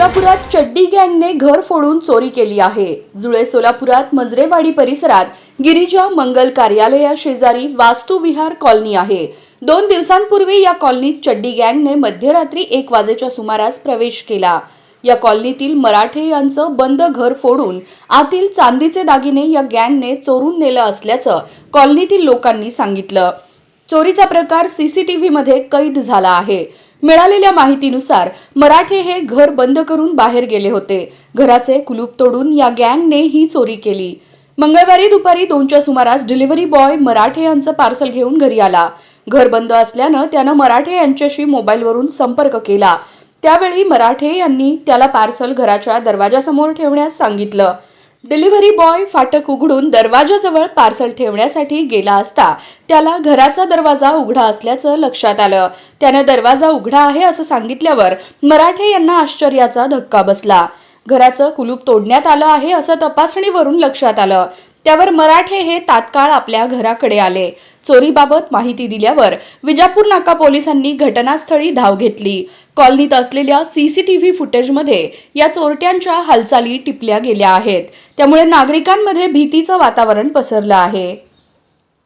सोलापुरात चड्डी गँगने घर फोडून चोरी केली आहे. जुळे सोलापुरात मजरेवाडी परिसरात गिरिजा मंगल कार्यालया शेजारी वास्तुविहार कॉलनी आहे. दोन दिवसांपूर्वी या कॉलनीत चड्डी गँगने मध्यरात्री एक वाजेच्या सुमारास प्रवेश केला. या कॉलनीतील मराठे यांचं बंद घर फोडून आतील चांदीचे दागिने या गँगने चोरून नेलं असल्याचं कॉलनीतील लोकांनी सांगितलं. चोरीचा प्रकार सीसीटीव्ही मध्ये कैद झाला आहे. मिळालेल्या माहितीनुसार मराठे हे घर बंद करून बाहेर गेले होते. घराचे कुलूप तोडून या गँगने ही चोरी केली. मंगळवारी दुपारी दोनच्या सुमारास डिलिव्हरी बॉय मराठे यांचं पार्सल घेऊन घरी आला. घर बंद असल्यानं त्यानं मराठे यांच्याशी मोबाईलवरून संपर्क केला. त्यावेळी मराठे यांनी त्याला पार्सल घराच्या दरवाजासमोर ठेवण्यास सांगितलं. डिलिव्हरी बॉय फाटक उघडून दरवाजाजवळ पार्सल ठेवण्यासाठी गेला असता त्याला घराचा दरवाजा उघडा असल्याचं लक्षात आलं. त्यानं दरवाजा उघडा आहे असं सांगितल्यावर मराठे यांना आश्चर्याचा धक्का बसला. घराचं कुलूप तोडण्यात आलं आहे असं तपासणीवरून लक्षात आलं. त्यावर मराठे हे तात्काळ आपल्या घराकडे आले. चोरीबाबत माहिती दिल्यावर विजापूर नाका पोलिसांनी घटनास्थळी धाव घेतली. कॉलनीत असलेल्या सीसीटीव्ही फुटेजमध्ये या चोरट्यांच्या हालचाली टिपल्या गेल्या आहेत. त्यामुळे नागरिकांमध्ये भीतीचं वातावरण पसरलं आहे.